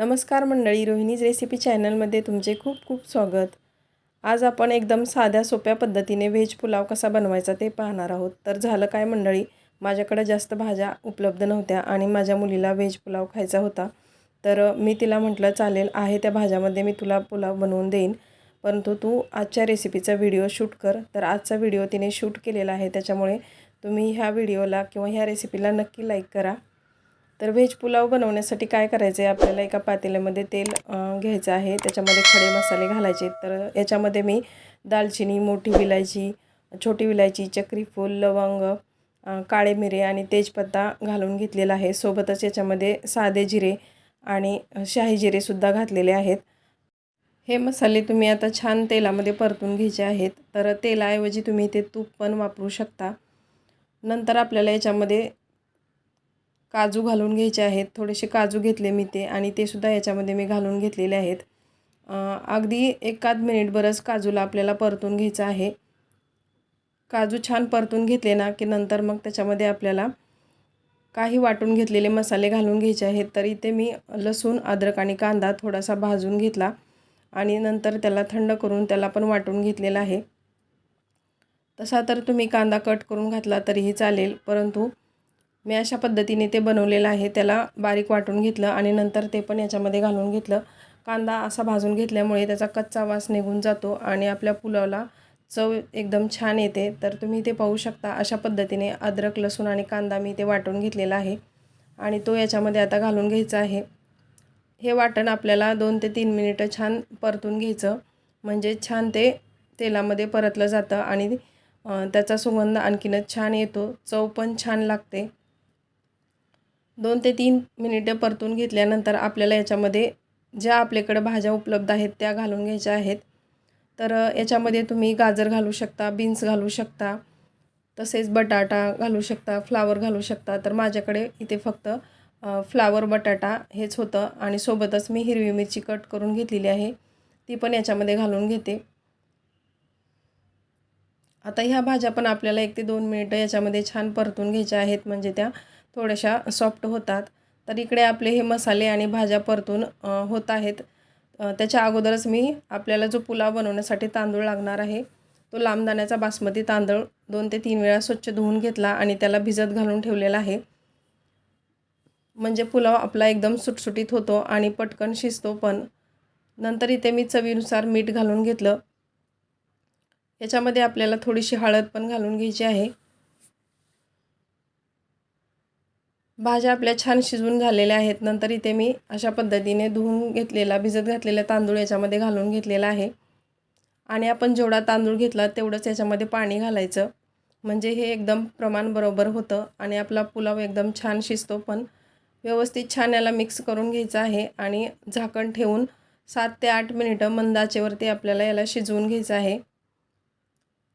नमस्कार मंडळी रोहिणीज रेसिपी चॅनलमध्ये तुमचे खूप खूप स्वागत. आज आपण एकदम साध्या सोप्या पद्धतीने व्हेज पुलाव कसा बनवायचा ते पाहणार आहोत. तर झालं काय मंडळी माझ्याकडे जास्त भाज्या उपलब्ध नव्हत्या आणि माझ्या मुलीला व्हेज पुलाव खायचा होता. तर मी तिला म्हटलं चालेल आहे त्या भाज्यामध्ये मी तुला पुलाव बनवून देईन. परंतु तू आजच्या रेसिपीचा व्हिडिओ शूट कर. तर आजचा व्हिडिओ तिने शूट केलेला आहे त्याच्यामुळे तुम्ही ह्या व्हिडिओला किंवा ह्या रेसिपीला नक्की लाईक करा. तर व्हेज पुलाव बनवण्यासाठी काय करायचं आहे आपल्याला एका पातेल्यामध्ये तेल घ्यायचं आहे. त्याच्यामध्ये खडे मसाले घालायचे. तर याच्यामध्ये मी दालचिनी मोठी विलायची छोटी विलायची चक्रीफूल लवंग काळे मिरे आणि तेजपत्ता घालून घेतलेला आहे. सोबतच याच्यामध्ये साधे जिरे आणि शाही जिरेसुद्धा घातलेले आहेत. हे मसाले तुम्ही आता छान तेलामध्ये परतून घ्यायचे आहेत. तर तेलाऐवजी तुम्ही ते तूप पण वापरू शकता. नंतर आपल्याला याच्यामध्ये काजू घालून घ्यायचे आहेत. थोडेसे काजू घेतले मी ते आणि ते सुद्धा याच्यामध्ये मी घालून घेतलेले आहेत. अगदी एकाद बरंच काजूला आपल्याला परतून घ्यायचं आहे. काजू छान परतून घेतले ना की नंतर मग त्याच्यामध्ये आपल्याला काही वाटून घेतलेले मसाले घालून घ्यायचे आहेत. तर इथे मी लसूण अद्रक आणि कांदा थोडासा भाजून घेतला आणि नंतर त्याला थंड करून त्याला पण वाटून घेतलेला आहे. तसा तर तुम्ही कांदा कट करून घातला तरीही चालेल परंतु मी अशा पद्धतीने ते बनवलेलं आहे. त्याला बारीक वाटून घेतलं आणि नंतर ते पण याच्यामध्ये घालून घेतलं. कांदा असा भाजून घेतल्यामुळे त्याचा कच्चा वास निघून जातो आणि आपल्या पुलावला चव एकदम छान येते. तर तुम्ही ते पाहू शकता अशा पद्धतीने अद्रक लसूण आणि कांदा मी ते वाटून घेतलेला आहे. आणि तो याच्यामध्ये आता घालून घ्यायचा आहे. हे वाटण आपल्याला दोन ते तीन मिनिटं छान परतून घ्यायचं. म्हणजे छान ते तेलामध्ये परतलं जातं आणि त्याचा सुगंध आणखीनच छान येतो. चव पण छान लागते. दोन ते तीन मिनिटं परतून घेतल्यानंतर आपल्याला याच्यामध्ये ज्या आपल्याकडं भाज्या उपलब्ध आहेत त्या घालून घ्यायच्या आहेत. तर याच्यामध्ये तुम्ही गाजर घालू शकता बीन्स घालू शकता तसेच बटाटा घालू शकता फ्लावर घालू शकता. तर माझ्याकडे इथे फक्त फ्लावर बटाटा हेच होतं आणि सोबतच मी हिरवी मिरची कट करून घेतलेली आहे. ती पण याच्यामध्ये घालून घेते. आता ह्या भाज्या पण आपल्याला एक ते दोन मिनिटं याच्यामध्ये छान परतून घ्यायच्या आहेत. म्हणजे त्या थोड्याशा सॉफ्ट होतात. तर इकडे आपले हे मसाले आणि भाज्या परतून होत आहेत. त्याच्या अगोदरच मी आपल्याला जो पुलाव बनवण्यासाठी तांदूळ लागणार आहे तो लांबदाण्याचा बासमती तांदूळ दोन ते तीन वेळा स्वच्छ धुवून घेतला आणि त्याला भिजत घालून ठेवलेला आहे. म्हणजे पुलाव आपला एकदम सुटसुटीत होतो आणि पटकन शिजतो पण. नंतर इथे मी चवीनुसार मीठ घालून घेतलं. याच्यामध्ये आपल्याला थोडीशी हळद पण घालून घ्यायची आहे. भाज्या आपल्या छान शिजवून झालेल्या आहेत. नंतर इथे मी अशा पद्धतीने धुवून घेतलेला भिजत घातलेला तांदूळ याच्यामध्ये घालून घेतलेला आहे. आणि आपण जेवढा तांदूळ घेतला तेवढंच याच्यामध्ये पाणी घालायचं. म्हणजे हे एकदम प्रमाण बरोबर होतं आणि आपला पुलाव एकदम छान शिजतो पण व्यवस्थित छान याला मिक्स करून घ्यायचं आहे आणि झाकण ठेवून सात ते आठ मिनिटं मंदाचेवरती आपल्याला याला शिजवून घ्यायचं आहे.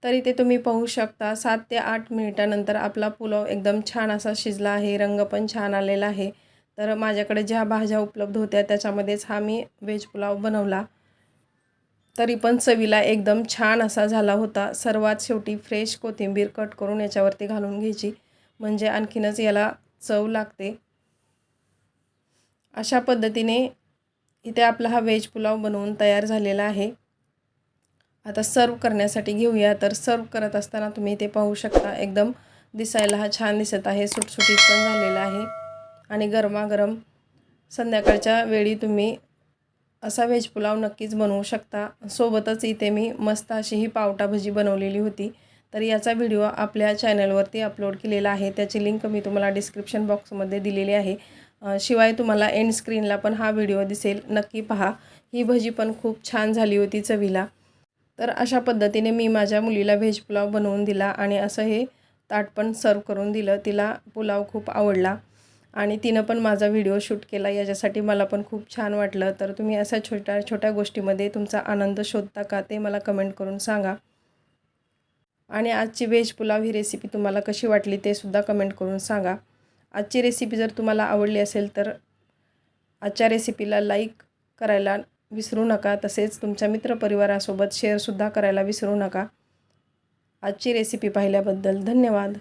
तर इथे तुम्ही पाहू शकता. सात ते आठ मिनिटानंतर आपला पुलाव एकदम छान असा शिजला आहे. रंग पण छान आलेला आहे. तर माझ्याकडे ज्या भाज्या उपलब्ध होत्या त्याच्यामध्येच हा मी व्हेज पुलाव बनवला. तरी पण चवीला एकदम छान असा झाला होता. सर्वात शेवटी फ्रेश कोथिंबीर कट करून याच्यावरती घालून घ्यायची. म्हणजे आणखीनच याला चव लागते. अशा पद्धतीने इथे आपला हा व्हेज पुलाव बनवून तयार झालेला आहे. आता सर्व करण्यासाठी घेऊया. तर सर्व करत असताना तुम्ही ते पाहू शकता एकदम दिसायला हा छान दिसत आहे. सुटसुटीत पण झालेला आहे. आणि गरमागरम संध्याकाळच्या वेळी तुम्ही असा व्हेज पुलाव नक्कीच बनवू शकता. सोबतच इथे मी मस्त अशी ही पावटा भजी बनवलेली होती. तर याचा व्हिडिओ आपल्या चॅनलवरती अपलोड केलेला आहे. त्याची लिंक मी तुम्हाला डिस्क्रिप्शन बॉक्समध्ये दिलेली आहे. शिवाय तुम्हाला एंड स्क्रीनला पण हा व्हिडिओ दिसेल. नक्की पहा. ही भजी पण खूप छान झाली होती चवीला. तर अशा पद्धतीने मी माझ्या मुलीला व्हेज पुलाव बनवून दिला आणि असं हे ताट पण सर्व करून दिलं. तिला पुलाव खूप आवडला आणि तिनं पण माझा व्हिडिओ शूट केला. याच्यासाठी मला पण खूप छान वाटलं. तर तुम्ही अशा छोट्या छोट्या गोष्टीमध्ये तुमचा आनंद शोधता का ते मला कमेंट करून सांगा. आणि आजची व्हेज पुलाव ही रेसिपी तुम्हाला कशी वाटली ते सुद्धा कमेंट करून सांगा. आजची रेसिपी जर तुम्हाला आवडली असेल तर आजच्या रेसिपीला लाईक करायला विसरू नका. तसेच तुमच्या मित्रपरिवारासोबत शेअरसुद्धा करायला विसरू नका. आजची रेसिपी पाहिल्याबद्दल धन्यवाद.